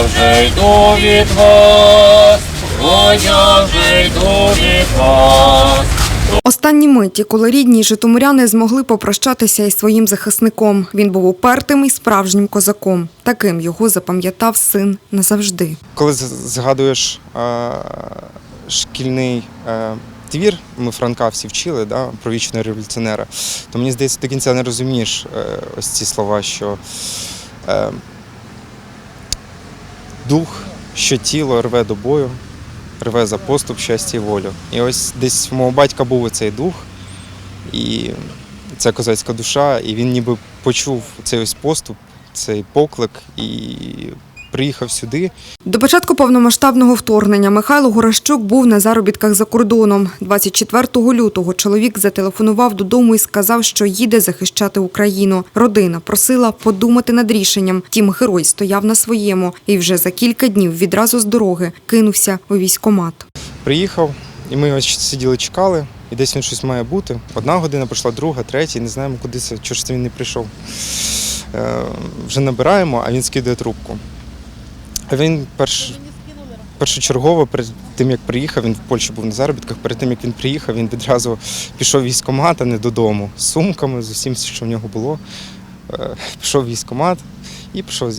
я вже йду від вас, о, я вже йду від вас. Останні миті, коли рідні житомиряни змогли попрощатися із своїм захисником. Він був упертим і справжнім козаком. Таким його запам'ятав син назавжди. Коли згадуєш е, шкільний е, твір, ми Франка всі вчили да, про вічного революціонера, то мені здається, до кінця не розумієш е, ось ці слова, що е, дух, що тіло рве до бою, рве за поступ, щастя і волю. І ось десь в мого батька був цей дух, і ця козацька душа, і він ніби почув цей ось поступ, цей поклик і приїхав сюди. До початку повномасштабного вторгнення Михайло Горощук був на заробітках за кордоном. 24 лютого чоловік зателефонував додому і сказав, що їде захищати Україну. Родина просила подумати над рішенням. Тім герой стояв на своєму і вже за кілька днів відразу з дороги кинувся у військомат. Приїхав, і ми ось сиділи, чекали, і десь він щось має бути. Одна година пройшла, друга, третя, і не знаємо, куди це, чого ж це він не прийшов. Е, вже набираємо, а він скидає трубку. Він перш, першочергово, перед тим як приїхав, він в Польщі був на заробітках, перед тим як він приїхав, він відразу пішов в військкомат, а не додому. З сумками, з усім, що в нього було. Е, пішов військомат і пішов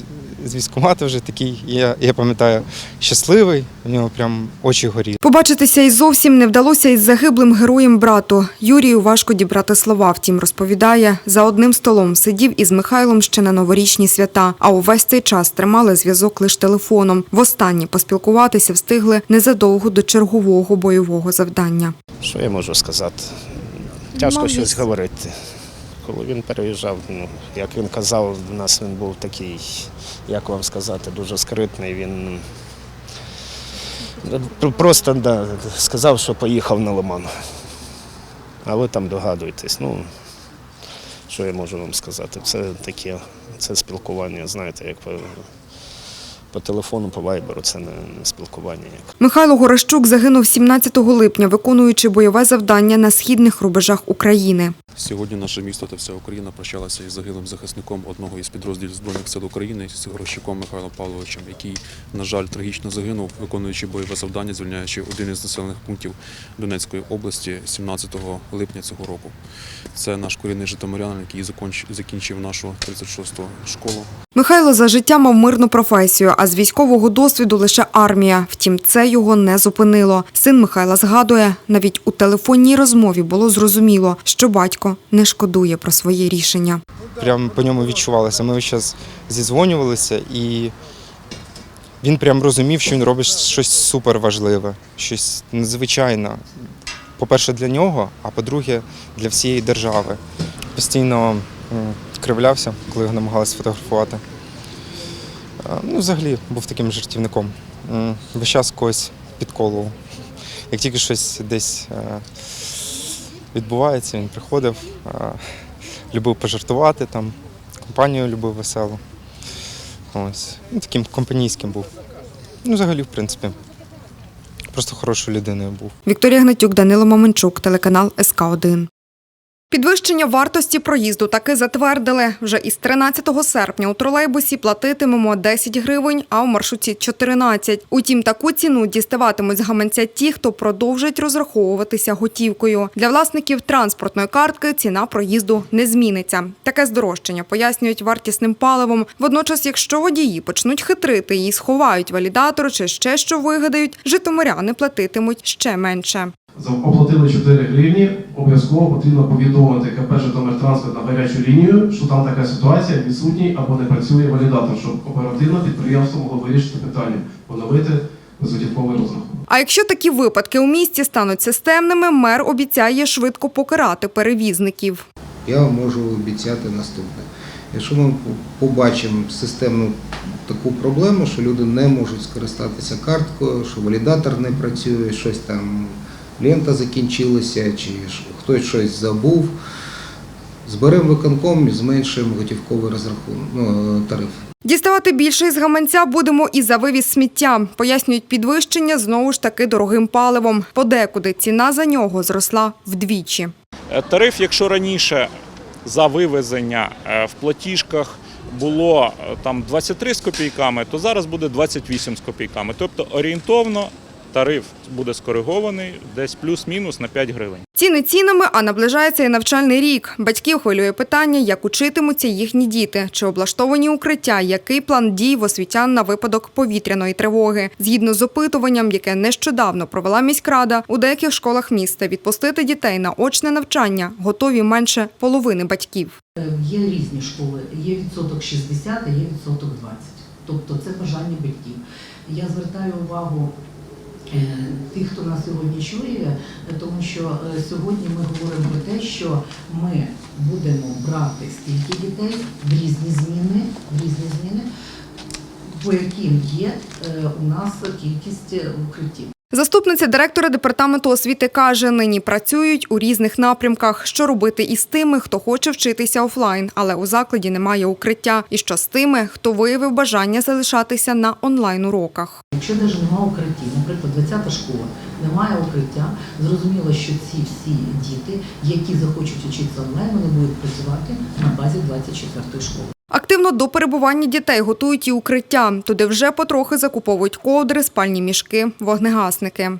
з- військкомату вже такий, я, я пам'ятаю, щасливий, у нього прям очі горіли. Побачитися із зовсім не вдалося із загиблим героєм брату. Юрію важко дібрати слова. Втім, розповідає, за одним столом сидів із Михайлом ще на новорічні свята, а увесь цей час тримали зв'язок лише телефоном. Востаннє поспілкуватися встигли незадовго до чергового бойового завдання. Що я можу сказати? Тяжко Мав щось говорити. Коли він переїжджав, ну, як він казав, у нас він був такий, як вам сказати, дуже скритний. Він ну, просто да, сказав, що поїхав на Лиман. А ви там догадуєтесь. Ну, що я можу вам сказати? Це таке, це спілкування, знаєте, як по, телефону, по вайберу, це не, не спілкування. Як. Михайло Горощук загинув 17 липня, виконуючи бойове завдання на східних рубежах України. Сьогодні наше місто та вся Україна прощалася із загиблим захисником одного із підрозділів Збройних сил України з Горощуком Михайлом Павловичем, який, на жаль, трагічно загинув, виконуючи бойове завдання, звільняючи один із населених пунктів Донецької області 17 липня цього року. Це наш корінний житомирянин, який законч- закінчив нашу 36-ту школу. Михайло за життя мав мирну професію, а з військового досвіду лише армія. Втім, це його не зупинило. Син Михайла згадує, навіть у телефонній розмові було зрозуміло, що батько не шкодує про своє рішення. прям по ньому відчувалося. Ми зараз зізвонювалися, і він прям розумів, що він робить щось супер важливе, щось надзвичайне. По-перше, для нього, а по-друге, для всієї держави. Постійно кривлявся, коли його намагалися фотографувати. Ну, взагалі був таким жартівником. Весь час когось підколував. Як тільки щось десь е, відбувається, він приходив. любив пожартувати там, компанію любив веселу. Ось. Ну, таким компанійським був. Ну, взагалі, в принципі, просто хорошою людиною був. Вікторія Гнатюк, Данило Маменчук, телеканал СК 1 Підвищення вартості проїзду таки затвердили. Вже із 13 серпня у тролейбусі платитимемо 10 гривень, а у маршруті 14. Утім, таку ціну діставатимуть з гаманця ті, хто продовжить розраховуватися готівкою. Для власників транспортної картки ціна проїзду не зміниться. Таке здорожчання пояснюють вартісним паливом. Водночас, якщо водії почнуть хитрити і сховають валідатор чи ще що вигадають, житомиряни платитимуть ще менше. Оплатили 4 гривні, обов'язково потрібно повідомити КП Житомиртранспорт на гарячу лінію, що там така ситуація, відсутній або не працює валідатор, щоб оперативно підприємство могло вирішити питання, поновити безготівковий розрахунок. А якщо такі випадки у місті стануть системними, мер обіцяє швидко покарати перевізників. Я вам можу обіцяти наступне. Якщо ми побачимо системну таку проблему, що люди не можуть скористатися карткою, що валідатор не працює, щось там лента закінчилася, чи ж хтось щось забув, зберемо виконком і зменшуємо готівковий розрахунок, ну, тариф. Діставати більше із гаманця будемо і за вивіз сміття. Пояснюють підвищення знову ж таки дорогим паливом. Подекуди ціна за нього зросла вдвічі. Е, Тариф, якщо раніше за вивезення е, в платіжках було е, там 23 з копійками, то зараз буде 28 з копійками. Тобто орієнтовно тариф буде скоригований десь плюс-мінус на 5 гривень. Ціни цінами, а наближається і навчальний рік. Батьків хвилює питання, як учитимуться їхні діти, чи облаштовані укриття, який план дій в освітян на випадок повітряної тривоги. Згідно з опитуванням, яке нещодавно провела міськрада, у деяких школах міста відпустити дітей на очне навчання готові менше половини батьків. Е, Є різні школи, є відсоток 60, є відсоток 20. Тобто це бажання батьків. Я звертаю увагу тих, хто нас сьогодні чує, е, тому що е, сьогодні ми говоримо про те, що ми будемо брати стільки дітей в різні зміни, в різні зміни, по яким є е, у нас кількість е, укриттів. Заступниця директора департаменту освіти каже, нині працюють у різних напрямках. Що робити із тими, хто хоче вчитися офлайн, але у закладі немає укриття, і що з тими, хто виявив бажання залишатися на онлайн уроках. Якщо навіть немає укриттів, наприклад, 20-та школа, немає укриття, зрозуміло, що ці всі діти, які захочуть вчитися онлайн, вони будуть працювати на базі 24-ї школи. Активно до перебування дітей готують і укриття. Туди вже потрохи закуповують ковдри, спальні мішки, вогнегасники.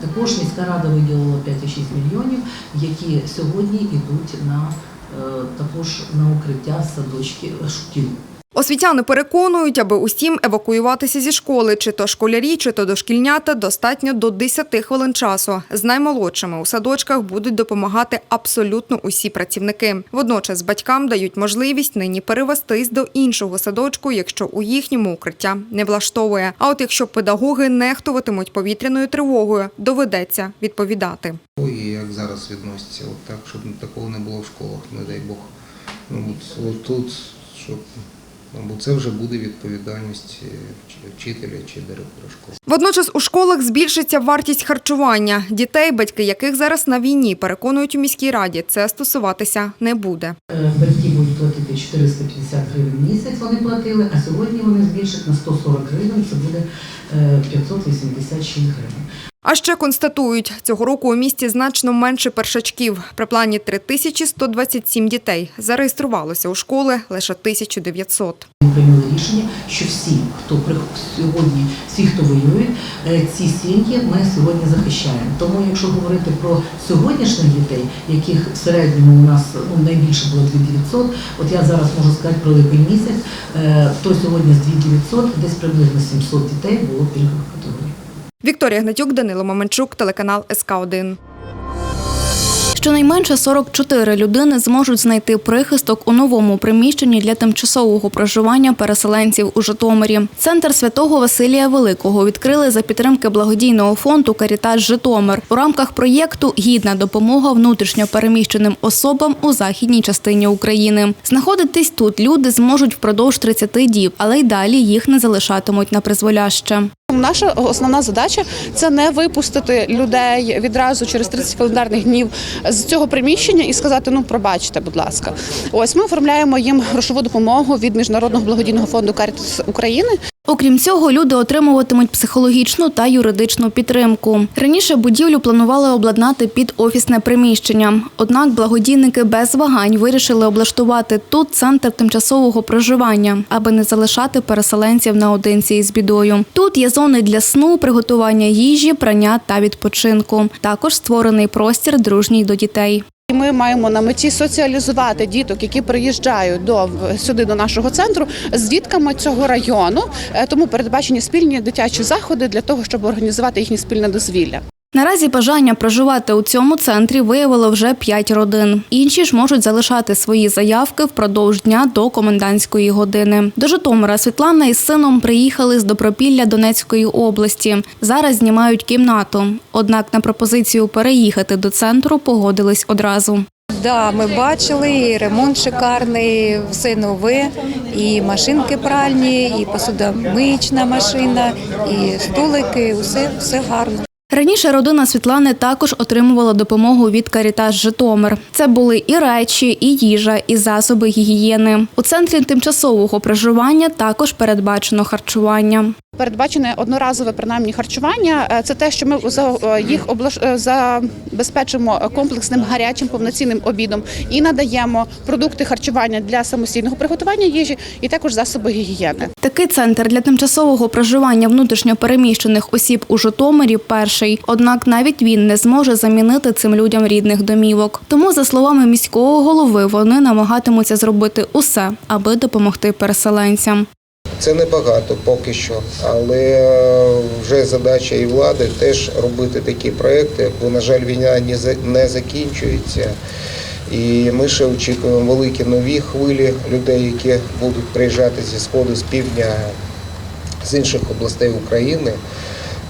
Також міська рада виділила 5,6 мільйонів, які сьогодні йдуть на е, також на укриття садочки шкіл. Освітяни переконують, аби усім евакуюватися зі школи, чи то школярі, чи то дошкільнята, достатньо до 10 хвилин часу. З наймолодшими у садочках будуть допомагати абсолютно усі працівники. Водночас батькам дають можливість нині перевестись до іншого садочку, якщо у їхньому укриття не влаштовує. А от якщо педагоги нехтуватимуть повітряною тривогою, доведеться відповідати. Ой, як зараз відносяться, так, щоб такого не було в школах, не дай Бог. Ну, от, от тут, щоб, мабуть, це вже буде відповідальність е, вчителя чи директора школи. Водночас у школах збільшиться вартість харчування. Дітей, батьки яких зараз на війні, переконують у міській раді, це стосуватися не буде. Е, Батьки будуть платити 450 гривень в місяць, вони платили, а сьогодні вони збільшать на 140 гривень, це буде е, 586 гривень. А ще констатують, цього року у місті значно менше першачків. При плані 3127 дітей. Зареєструвалося у школи лише 1900. Ми прийняли рішення, що всі, хто сьогодні, всі, хто воює, е, ці сім'ї ми сьогодні захищаємо. Тому, якщо говорити про сьогоднішніх дітей, яких в середньому у нас ну, найбільше було 2900, от я зараз можу сказати про липень місяць, е, то сьогодні з 2900 десь приблизно 700 дітей було пільгових категорій. Вікторія Гнатюк, Данило Маменчук, телеканал СК 1 Щонайменше 44 людини зможуть знайти прихисток у новому приміщенні для тимчасового проживання переселенців у Житомирі. Центр святого Василія Великого відкрили за підтримки благодійного фонду Карітаж Житомир у рамках проєкту Гідна допомога внутрішньо переміщеним особам у західній частині України. Знаходитись тут люди зможуть впродовж 30 діб, але й далі їх не залишатимуть на призволяще. Наша основна задача це не випустити людей відразу через 30 календарних днів з цього приміщення і сказати: ну пробачте, будь ласка. Ось ми оформляємо їм грошову допомогу від міжнародного благодійного фонду Карітас України. Окрім цього, люди отримуватимуть психологічну та юридичну підтримку. Раніше будівлю планували обладнати під офісне приміщення. Однак благодійники без вагань вирішили облаштувати тут центр тимчасового проживання, аби не залишати переселенців наодинці із бідою. Тут є зони для сну, приготування їжі, прання та відпочинку. Також створений простір дружній до дітей. Ми маємо на меті соціалізувати діток, які приїжджають до сюди до нашого центру з дітками цього району. Е, Тому передбачені спільні дитячі заходи для того, щоб організувати їхнє спільне дозвілля. Наразі бажання проживати у цьому центрі виявило вже п'ять родин. Інші ж можуть залишати свої заявки впродовж дня до комендантської години. До Житомира Світлана із сином приїхали з Добропілля Донецької області. Зараз знімають кімнату. Однак на пропозицію переїхати до центру погодились одразу. Да, ми бачили, і ремонт шикарний, все нове, і машинки пральні, і посудомиючна машина, і столики, все, все гарно. Раніше родина Світлани також отримувала допомогу від Карітаж Житомир. Це були і речі, і їжа, і засоби гігієни. У центрі тимчасового проживання також передбачено харчування. Передбачене одноразове принаймні харчування. Е, Це те, що ми за- е, їх е, забезпечимо комплексним гарячим повноцінним обідом і надаємо продукти харчування для самостійного приготування їжі, і також засоби гігієни. Такий центр для тимчасового проживання внутрішньо переміщених осіб у Житомирі перший. Однак навіть він не зможе замінити цим людям рідних домівок. Тому, за словами міського голови, вони намагатимуться зробити усе, аби допомогти переселенцям. Це небагато поки що, але е, вже задача і влади теж робити такі проекти, бо, на жаль, війна не за- не закінчується. І ми ще очікуємо великі нові хвилі людей, які будуть приїжджати зі сходу, з півдня, з інших областей України.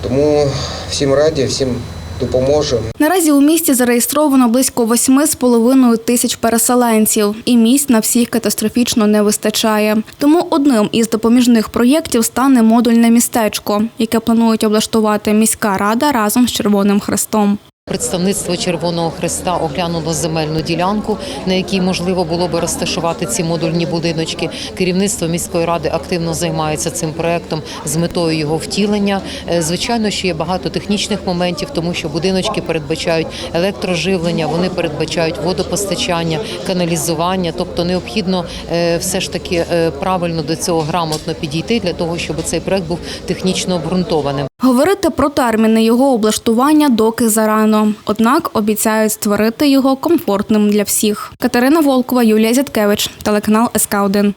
Тому всім раді, всім допоможемо. Наразі у місті зареєстровано близько 8,5 тисяч переселенців, і місць на всіх катастрофічно не вистачає. Тому одним із допоміжних проєктів стане модульне містечко, яке планують облаштувати міська рада разом з Червоним Хрестом. Представництво Червоного Хреста оглянуло земельну ділянку, на якій можливо було би розташувати ці модульні будиночки. Керівництво міської ради активно займається цим проектом з метою його втілення. Е, Звичайно, що є багато технічних моментів, тому що будиночки передбачають електроживлення, вони передбачають водопостачання, каналізування. Тобто необхідно е, все ж таки е, правильно до цього грамотно підійти для того, щоб цей проект був технічно обґрунтованим. Говорити про терміни його облаштування доки зарано. Однак обіцяють створити його комфортним для всіх. Катерина Волкова, Юлія Зяткевич, телеканал СК 1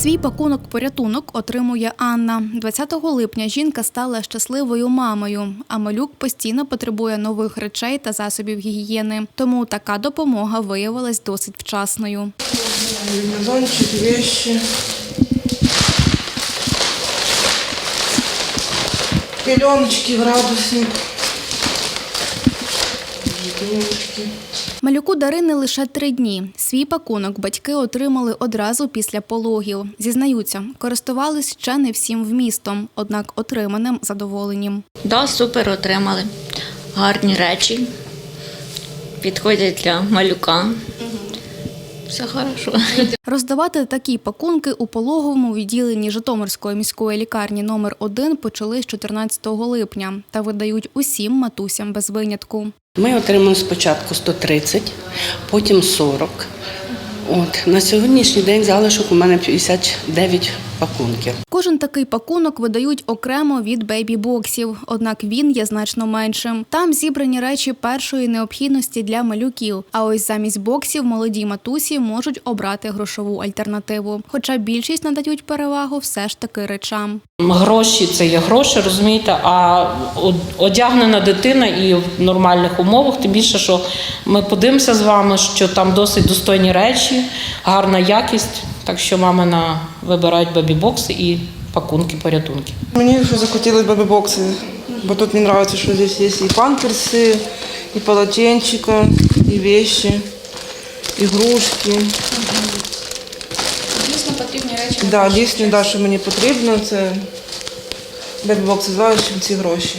Свій пакунок порятунок отримує Анна. 20 липня жінка стала щасливою мамою, а малюк постійно потребує нових речей та засобів гігієни. Тому така допомога виявилась досить вчасною. Вещи. Пеленочки, градусник. Жетончики. Малюку Дарини лише три дні. Свій пакунок батьки отримали одразу після пологів. Зізнаються, користувались ще не всім вмістом, однак отриманим задоволенням. Да, супер отримали. Гарні речі. Підходять для малюка. Все хорошо. Роздавати такі пакунки у пологовому відділенні Житомирської міської лікарні номер 1 почали з 14 липня та видають усім матусям без винятку. Ми отримали спочатку 130, потім 40. От на сьогоднішній день залишок у мене 59 пакунків. Кожен такий пакунок видають окремо від бейбі-боксів, однак він є значно меншим. Там зібрані речі першої необхідності для малюків. А ось замість боксів молоді матусі можуть обрати грошову альтернативу. Хоча більшість надають перевагу все ж таки речам. Гроші це є гроші, розумієте, а одягнена дитина і в нормальних умовах, тим більше, що ми подивимося з вами, що там досить достойні речі, гарна якість. Так що мамина вибирають бебі-бокси і пакунки, порятунки. Мне еще захотелось бэби-боксы, бо тут мне нравится, что здесь есть и памперсы, и полотенчика, и вещи, игрушки. Дійсно потрібні речі. Да, дійсно, да, що мені потрібно, це бебі-бокси за ці гроші.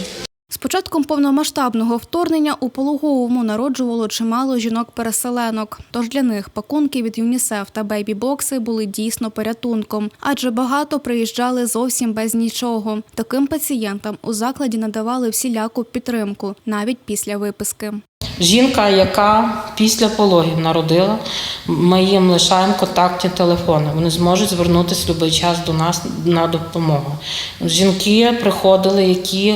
З початком повномасштабного вторгнення у пологовому народжувало чимало жінок-переселенок. Тож для них пакунки від ЮНІСЕФ та бейбі-бокси були дійсно порятунком, адже багато приїжджали зовсім без нічого. Таким пацієнтам у закладі надавали всіляку підтримку навіть після виписки. Жінка, яка після пологів народила, ми їм лишаємо контактні телефони. Вони зможуть звернутися в будь-який час до нас на допомогу. Жінки приходили, які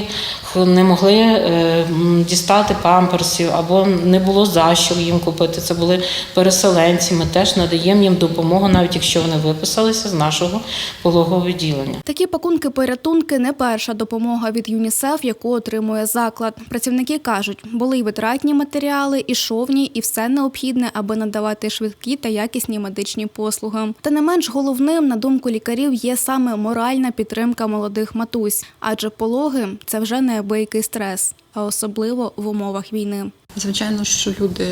не могли е, дістати памперсів або не було за що їм купити. Це були переселенці. Ми теж надаємо їм допомогу, навіть якщо вони виписалися з нашого пологового відділення. Такі пакунки-порятунки не перша допомога від ЮНІСЕФ, яку отримує заклад. Працівники кажуть, були й витратні матеріали, і шовні, і все необхідне, аби надавати швидкі та якісні медичні послуги. Та не менш головним, на думку лікарів, є саме моральна підтримка молодих матусь, адже пологи це вже неабиякий стрес, а особливо в умовах війни. Звичайно, що люди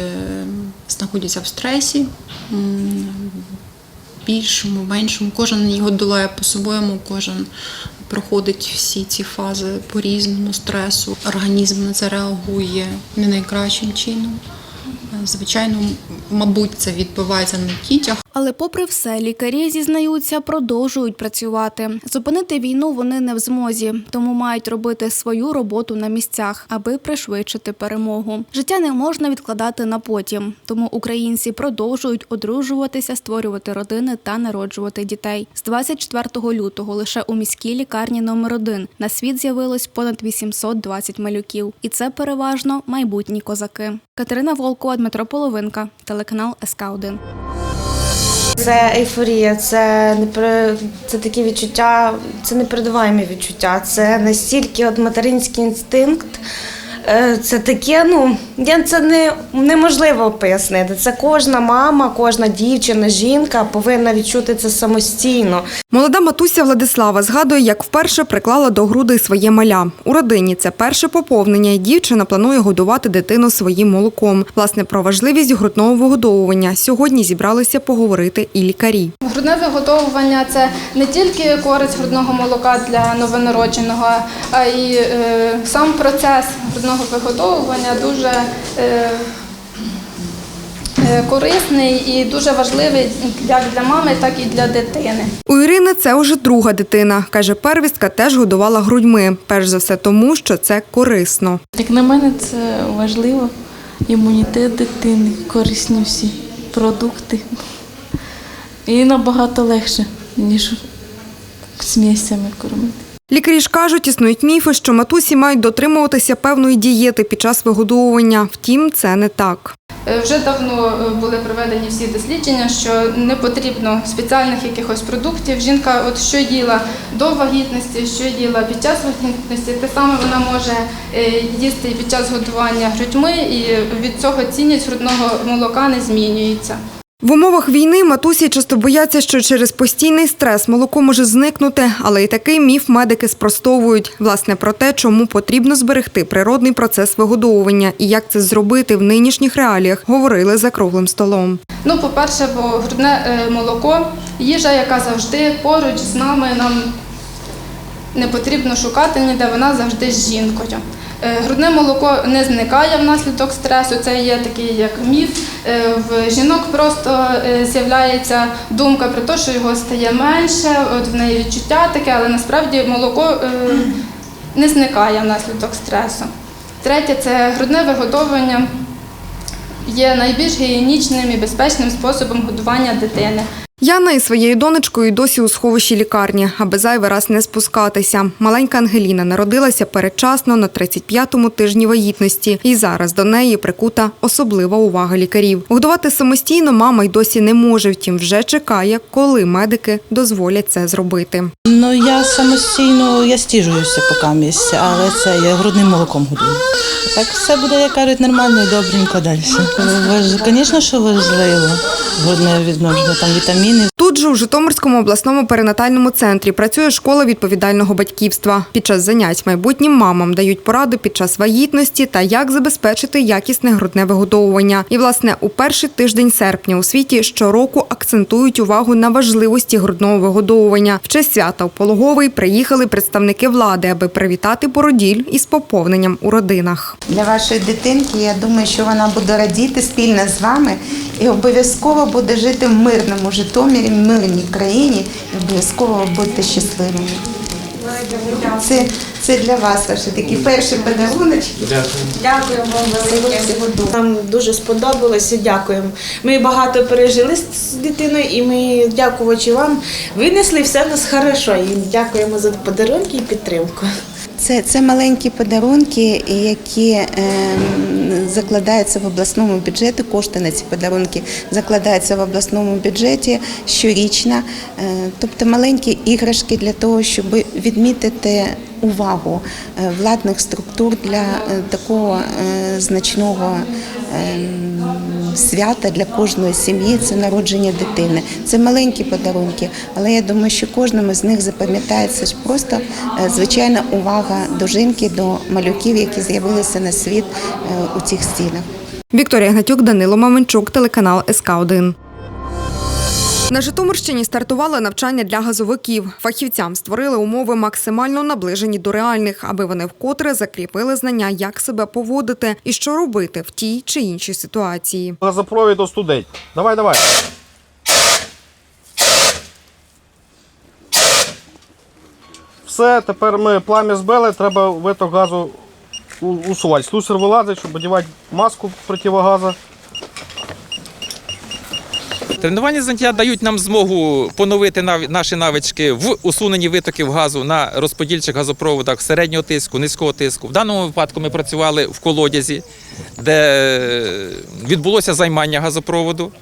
знаходяться в стресі, більшому, меншому. Кожен його долає по-своєму, кожен проходить всі ці фази по-різному стресу. Організм на це реагує не найкращим чином. Е, Звичайно, мабуть, це відбувається на дітях. Але попри все, лікарі зізнаються, продовжують працювати. Зупинити війну вони не в змозі, тому мають робити свою роботу на місцях, аби пришвидшити перемогу. Життя не можна відкладати на потім, тому українці продовжують одружуватися, створювати родини та народжувати дітей. З 24 лютого лише у міській лікарні номер 1 на світ з'явилось понад 820 малюків, і це переважно майбутні козаки. Катерина Волкова, Дмитро Половинка, телеканал СК 1 Це ейфорія, це не це такі відчуття, це непередуваємі відчуття. Це настільки от материнський інстинкт. Е, Це таке, ну я це не неможливо пояснити. Це кожна мама, кожна дівчина, жінка повинна відчути це самостійно. Молода матуся Владислава згадує, як вперше приклала до груди своє маля. У родині це перше поповнення, і дівчина планує годувати дитину своїм молоком. Власне, про важливість грудного вигодовування сьогодні зібралися поговорити і лікарі. Грудне виготовлення це не тільки користь грудного молока для новонародженого, а й е, сам процес грудного виготовлення дуже е, корисний і дуже важливий як для мами, так і для дитини. У Ірини це вже друга дитина. Каже, первістка теж годувала грудьми. Перш за все тому, що це корисно. Як на мене, це важливо. Імунітет дитини, корисні всі продукти. І набагато легше, ніж з місцями кормити. Лікарі ж кажуть, існують міфи, що матусі мають дотримуватися певної дієти під час вигодовування. Втім, це не так. Е, Вже давно е, були проведені всі дослідження, що не потрібно спеціальних якихось продуктів. Жінка, от що їла до вагітності, що їла під час вагітності, те саме вона може е, їсти і під час годування грудьми, і від цього цінність грудного молока не змінюється. В умовах війни матусі часто бояться, що через постійний стрес молоко може зникнути, але і такий міф медики спростовують. Власне, про те, чому потрібно зберегти природний процес вигодовування і як це зробити в нинішніх реаліях, говорили за круглим столом. Ну, по-перше, бо грудне е, молоко їжа, яка завжди поруч з нами, нам не потрібно шукати ніде, вона завжди з жінкою. Е, Грудне молоко не зникає внаслідок стресу, це є такий як міф. Е, В жінок просто е, з'являється думка про те, що його стає менше, от в неї відчуття таке, але насправді молоко не зникає внаслідок стресу. Третє це грудне виготовлення є найбільш гігієнічним і безпечним способом годування дитини. Яна із своєю донечкою досі у сховищі лікарні, аби зайвий раз не спускатися. Маленька Ангеліна народилася передчасно на 35-му тижні вагітності, і зараз до неї прикута особлива увага лікарів. Годувати самостійно мама й досі не може, втім вже чекає, коли медики дозволять це зробити. Ну я самостійно я стіжуюся поки місці, але це я грудним молоком годую. Так все буде, як кажуть, нормально і добренько далі. Звісно, що важливо. Грудне відновлення, там вітаміни. Тут же у Житомирському обласному перинатальному центрі працює школа відповідального батьківства. Під час занять майбутнім мамам дають поради під час вагітності та як забезпечити якісне грудне вигодовування. І, власне, у перший тиждень серпня у світі щороку акцентують увагу на важливості грудного вигодовування. В честь свята в пологовий приїхали представники влади, аби привітати породіль із поповненням у родинах. Для вашої дитинки, я думаю, що вона буде радіти спільно з вами і обов'язково буде жити в мирному Житомирі, мирній країні, і обов'язково будете щасливими. Це, це для вас ваші такі перші подаруночки. Дякую вам велике. Нам дуже сподобалося. Дякуємо. Ми багато пережили з дитиною, і ми, дякуючи вам, винесли все нас хорошо. І дякуємо за подарунки і підтримку. Це, це маленькі подарунки, які е, закладаються в обласному бюджеті. Кошти на ці подарунки закладаються в обласному бюджеті щорічно. Е, тобто маленькі іграшки для того, щоб відмітити увагу е, владних структур для е, такого е, значного. Е, Свята для кожної сім'ї це народження дитини. Це маленькі подарунки, але я думаю, що кожному з них запам'ятається просто е, звичайна увага до жінки, до малюків, які з'явилися на світ е, у цих стінах. Вікторія Гнатюк, Данило Маменчук, телеканал СК 1 На Житомирщині стартували навчання для газовиків. Фахівцям створили умови максимально наближені до реальних, аби вони вкотре закріпили знання, як себе поводити і що робити в тій чи іншій ситуації. Газопровід остудить. Давай, давай. Все, тепер ми плам'я збили, треба виток газу усувати. Слюсар вилазить, щоб одягати маску противогазу. Тренування заняття дають нам змогу поновити наші навички в усуненні витоків газу на розподільчих газопроводах середнього тиску, низького тиску. В даному випадку ми працювали в колодязі, де відбулося займання газопроводу.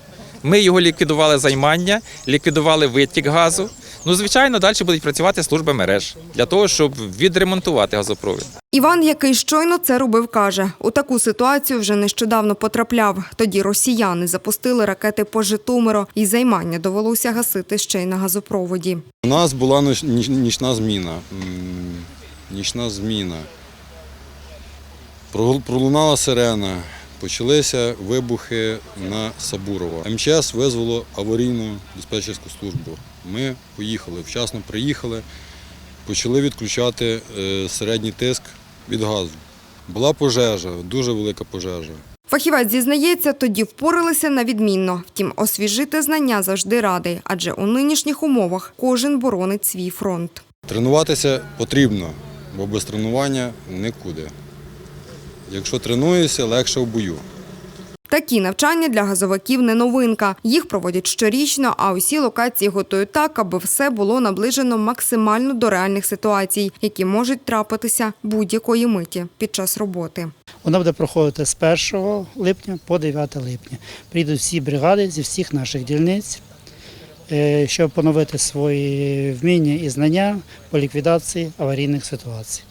Ми його ліквідували займання, ліквідували витік газу. Ну, звичайно, далі будуть працювати служби мереж для того, щоб відремонтувати газопровід. Іван, який щойно це робив, каже, у таку ситуацію вже нещодавно потрапляв. Тоді росіяни запустили ракети по Житомиру, і займання довелося гасити ще й на газопроводі. У нас була ніч- ніч- нічна зміна. Нічна зміна. Про- Пролунала сирена. Почалися вибухи на Сабурова. МЧС визвало аварійну диспетчерську службу. Ми поїхали, вчасно приїхали, почали відключати е, середній тиск від газу. Була пожежа, дуже велика пожежа. Фахівець зізнається, тоді впоралися на відмінно. Втім, освіжити знання завжди радий, адже у нинішніх умовах кожен боронить свій фронт. Тренуватися потрібно, бо без тренування нікуди. Якщо тренуєшся, легше в бою. Такі навчання для газовиків не новинка. Їх проводять щорічно, а усі локації готують так, аби все було наближено максимально до реальних ситуацій, які можуть трапитися будь-якої миті під час роботи. Вона буде проходити з 1 липня по 9 липня. Прийдуть всі бригади зі всіх наших дільниць, е, щоб поновити свої вміння і знання по ліквідації аварійних ситуацій.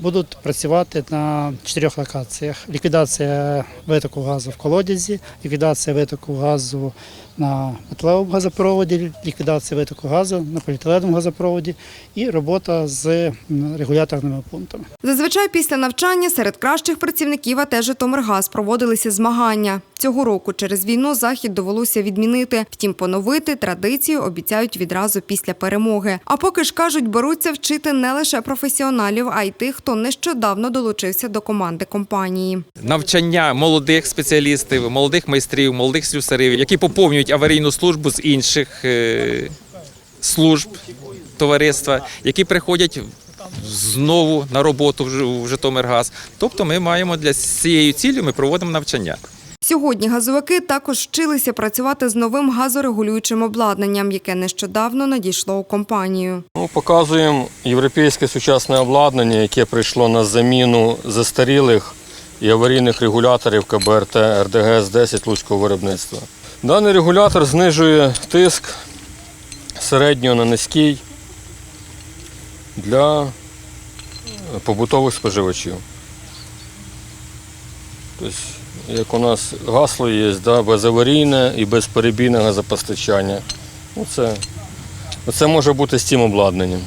Будуть працювати на чотирьох локаціях: ліквідація витоку газу в колодязі, ліквідація витоку газу на металевому газопроводі, ліквідація витоку газу на поліетиленовому газопроводі і робота з регуляторними пунктами. Зазвичай після навчання серед кращих працівників АТ «Житомиргаз» проводилися змагання. Цього року через війну захід довелося відмінити. Втім, поновити традицію обіцяють відразу після перемоги. А поки ж кажуть, беруться вчити не лише професіоналів, а й тих, хто нещодавно долучився до команди компанії. навчання молодих спеціалістів, молодих майстрів, молодих слюсарів, які поповнюють аварійну службу з інших е, служб товариства, які приходять знову на роботу в в Житомиргаз. Тобто ми маємо для цієї цілі ми проводимо навчання. Сьогодні газовики також вчилися працювати з новим газорегулюючим обладнанням, яке нещодавно надійшло у компанію. Ну, показуємо європейське сучасне обладнання, яке прийшло на заміну застарілих і аварійних регуляторів КБРТ РДГС-10 Луцького виробництва. Даний регулятор знижує тиск середнього на низький для побутових споживачів. Тобто, як у нас гасло є, да, безаварійне і безперебійне газопостачання. Оце, оце може бути з цим обладнанням.